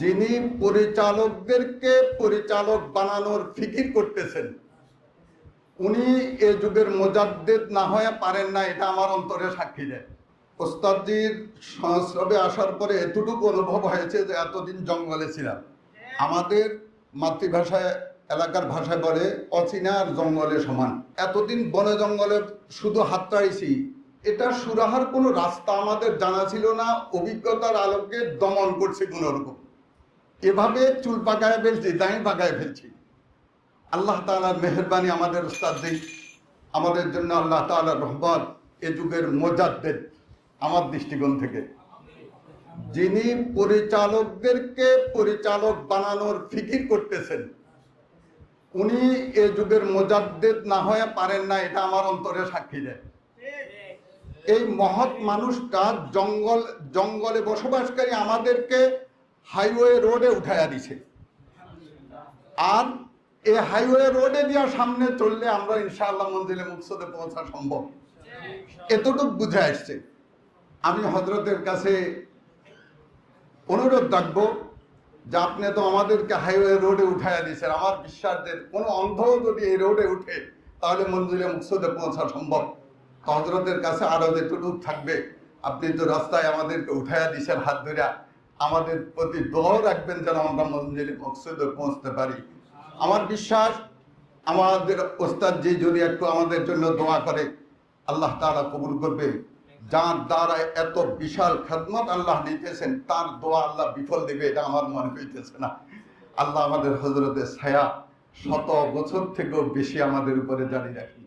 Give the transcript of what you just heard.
যিনি পরিচালকদেরকে পরিচালক বানানোর ফিকির করতেছেন, উনি এ যুগের মোজাদ্দেদ না হয়ে পারেন না, এটা আমার অন্তরে সাক্ষী দেয়। ওস্তাদজির সংস্রবে আসার পরে এতটুকু অনুভব হয়েছে যে এতদিন জঙ্গলে ছিলাম। আমাদের মাতৃভাষায় এলাকার ভাষায় বলে অচিনা আর জঙ্গলে সমান। এতদিন বনে জঙ্গলে শুধু হাতড়াইছি এটা সুরাহার কোনো রাস্তা আমাদের জানা ছিল না, অভিজ্ঞতার আলোকে দমন করছে কোনো রকম এভাবে চুল পাকায় ফেলছি দাঁড়িয়ে পাকায় ফেলছি। আল্লাহ তাআলার মেহরবানি আমাদের উস্তাদদের, আমাদের জন্য আল্লাহ তাআলার রহমত, এ যুগের মোজাদ্দেদ আমার দৃষ্টিকোণ থেকে। যিনি পরিচালকদেরকে পরিচালক বানানোর ফিকির করতেছেন, উনি এ যুগের মোজাদ্দেদ না হয়ে পারেন না, এটা আমার অন্তরে সাক্ষী দেয়। এই মহৎ মানুষটা জঙ্গল, জঙ্গলে বসবাসকারী আমাদেরকে হাইওয়ে রোডে উঠাইয়া দিছে। আর এই হাইওয়ে রোডে দিয়া সামনে চললে আমরা ইনশাআল্লাহ মন্দিরে মুকসদে পৌঁছা সম্ভব। এতটুকু বুঝে আসছে। আমি হজরতের কাছে অনুরোধ রাখব যে আপনি তো আমাদেরকে হাইওয়ে রোডে উঠাইয়া দিয়েছেন। আমার বিশ্বাস যে কোনো অন্ধ যদি এই রোডে উঠে, তাহলে মন্দিরে মুকসদে পৌঁছা সম্ভব। হজরতের কাছে আরও যেটুকু থাকবে, আপনি তো রাস্তায় আমাদেরকে উঠাইয়া দিয়েছেন হাত ধরিয়া। আমাদের প্রতি দোয়া রাখবেন যেন আমরা মন্দিরে মকসদে পৌঁছতে পারি। আমার বিশ্বাস, আমাদের ওস্তাদ যে যদি একটু আমাদের জন্য দোয়া করে, আল্লাহ তারা কবুল করবে। যার দ্বারা এত বিশাল খেদমত আল্লাহ নিতেছেন তার দোয়া আল্লাহ বিফল দেবে, এটা আমার মনে হইতেছে না। আল্লাহ আমাদের হজরতের ছায়া শত বছর থেকেও বেশি আমাদের উপরে জারি রাখে।